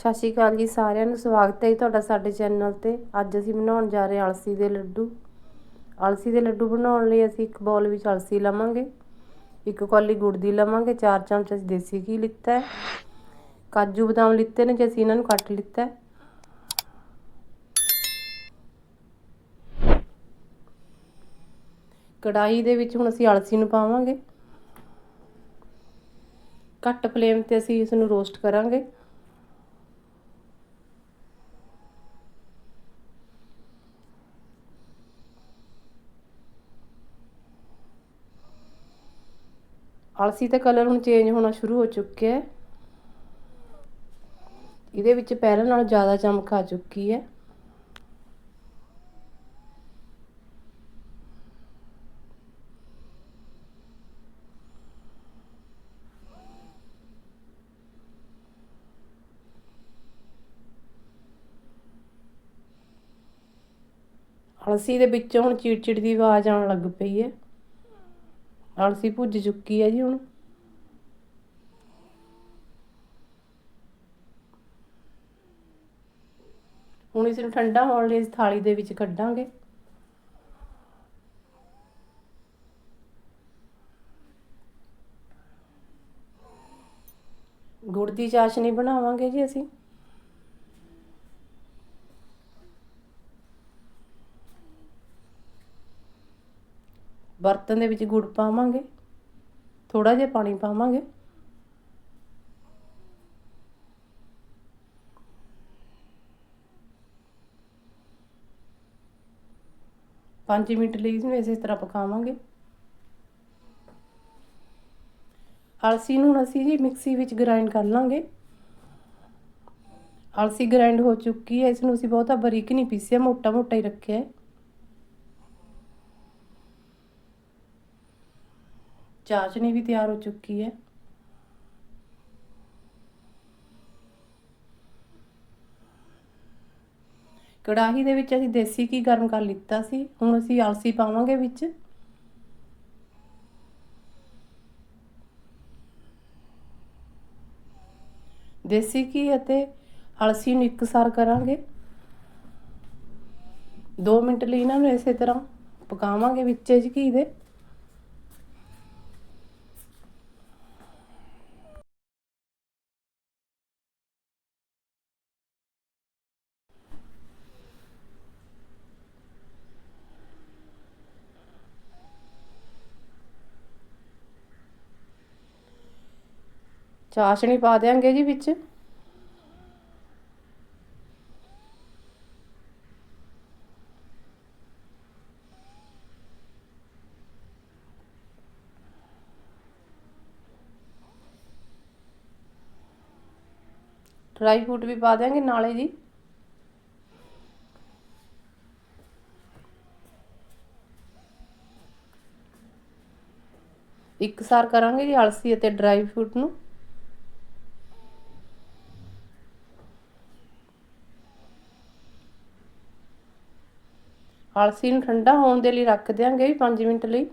ਸਤਿ ਸ਼੍ਰੀ ਅਕਾਲ ਜੀ ਸਾਰਿਆਂ ਨੂੰ, ਸਵਾਗਤ ਹੈ ਜੀ ਤੁਹਾਡਾ ਸਾਡੇ ਚੈਨਲ ਤੇ। ਅੱਜ ਅਸੀਂ ਬਣਾਉਣ ਜਾ ਰਹੇ ਹਾਂ ਅਲਸੀ ਦੇ ਲੱਡੂ। ਅਲਸੀ ਦੇ ਲੱਡੂ ਬਣਾਉਣ ਲਈ ਅਸੀਂ ਇੱਕ ਬੌਲ ਵਿੱਚ ਅਲਸੀ ਲਵਾਂਗੇ, ਇੱਕ ਕੌਲੀ ਗੁੜ ਦੀ ਲਵਾਂਗੇ, ਚਾਰ ਚਮਚ ਅਸੀਂ ਦੇਸੀ ਘੀ ਲਿੱਤਾ ਹੈ। ਕਾਜੂ ਬਦਾਮ ਲਿੱਤੇ ਨੇ ਜੇ ਅਸੀਂ ਇਹਨਾਂ ਨੂੰ ਕੱਟ ਲਿੱਤਾ ਹੈ। ਕੜਾਈ ਦੇ ਵਿੱਚ ਹੁਣ ਅਸੀਂ ਅਲਸੀ ਨੂੰ ਪਾਵਾਂਗੇ। ਘੱਟ ਫਲੇਮ ਤੇ ਅਸੀਂ ਇਸ ਨੂੰ ਰੋਸਟ ਕਰਾਂਗੇ। ਅਲਸੀ ਦਾ ਕਲਰ ਹੁਣ ਚੇਂਜ ਹੋਣਾ ਸ਼ੁਰੂ ਹੋ ਚੁੱਕਿਆ ਹੈ। ਇਹਦੇ ਵਿੱਚ ਪਹਿਲਾਂ ਨਾਲੋਂ ਜ਼ਿਆਦਾ ਚਮਕ ਆ ਚੁੱਕੀ ਹੈ। ਅਲਸੀ ਦੇ ਵਿੱਚੋਂ ਹੁਣ ਚਿੜਚਿੜ ਦੀ ਆਵਾਜ਼ ਆਉਣ ਲੱਗ ਪਈ ਹੈ। ਅਲਸੀ ਭੁੱਜ ਚੁੱਕੀ ਹੈ ਜੀ ਹੁਣ। ਹੁਣ ਇਸ ਨੂੰ ਠੰਡਾ ਹੋਣ ਲਈ ਥਾਲੀ ਦੇ ਵਿੱਚ ਕੱਢਾਂਗੇ। ਗੁੜ ਦੀ ਚਾਸ਼ਨੀ ਬਣਾਵਾਂਗੇ ਜੀ ਅਸੀਂ। ਬਰਤਨ ਦੇ ਵਿੱਚ ਗੁੜ ਪਾਵਾਂਗੇ ਥੋੜਾ ਜਿਹਾ ਪਾਣੀ ਪਾਵਾਂਗੇ। ਪੰਜ ਮਿੰਟ ਲਈ ਇਸਨੂੰ ਇਸੇ ਤਰ੍ਹਾਂ ਪਕਾਵਾਂਗੇ। ਅਲਸੀ ਨੂੰ ਅਸੀਂ ਜੀ ਮਿਕਸੀ ਵਿੱਚ ਗ੍ਰਾਈਂਡ ਕਰ ਲਾਂਗੇ। ਅਲਸੀ ਗ੍ਰਾਈਂਡ ਹੋ ਚੁੱਕੀ ਹੈ ਇਸ ਨੂੰ ਅਸੀਂ ਬਹੁਤਾ ਬਰੀਕ ਨਹੀਂ ਪੀਸਿਆ ਮੋਟਾ ਮੋਟਾ ਹੀ ਰੱਖਿਆ ਹੈ। ਚਾਸ਼ਨੀ ਵੀ ਤਿਆਰ ਹੋ ਚੁੱਕੀ ਹੈ। ਕੜਾਹੀ ਦੇ ਵਿੱਚ ਅਸੀਂ ਦੇਸੀ ਘੀ ਗਰਮ ਕਰ ਲਿੱਤਾ ਸੀ। ਹੁਣ ਅਸੀਂ ਆਲਸੀ ਪਾਵਾਂਗੇ ਵਿੱਚ। ਦੇਸੀ ਘੀ ਅਤੇ ਅਲਸੀ ਨੂੰ ਇਕਸਾਰ ਕਰਾਂਗੇ। 2 ਮਿੰਟ ਲਈ ਇਹਨਾਂ ਨੂੰ ਇਸੇ ਤਰ੍ਹਾਂ ਪਕਾਵਾਂਗੇ ਵਿੱਚ ਘੀ ਦੇ। ਚਾਸ਼ਣੀ ਪਾ ਦਿਆਂਗੇ ਜੀ ਵਿੱਚ। ਡਰਾਈ ਫਰੂਟ ਵੀ ਪਾ ਦਿਆਂਗੇ ਨਾਲੇ ਜੀ। ਇੱਕ ਸਾਰ ਕਰਾਂਗੇ ਜੀ ਅਲਸੀ ਅਤੇ ਡਰਾਈ ਫਰੂਟ ਨੂੰ। ਅਲਸੀ ਨੂੰ ਠੰਡਾ ਹੋਣ ਦੇ ਲਈ ਰੱਖ ਦਿਆਂਗੇ 5 ਮਿੰਟ ਲਈ।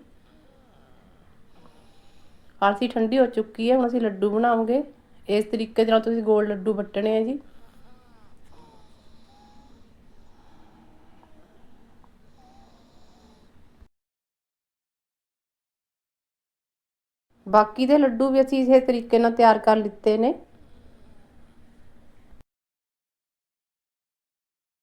ਅਲਸੀ ਠੰਡੀ ਹੋ ਚੁੱਕੀ ਹੈ, ਹੁਣ ਅਸੀਂ ਲੱਡੂ ਬਣਾਉਂਗੇ ਇਸ ਤਰੀਕੇ ਦੇ ਨਾਲ ਤੁਸੀਂ ਗੋਲ ਲੱਡੂ ਵੱਟਣੇ ਆ ਜੀ। ਬਾਕੀ ਦੇ ਲੱਡੂ ਵੀ ਅਸੀਂ ਇਸੇ ਤਰੀਕੇ ਨਾਲ ਤਿਆਰ ਕਰ ਲਿੱਤੇ ਨੇ।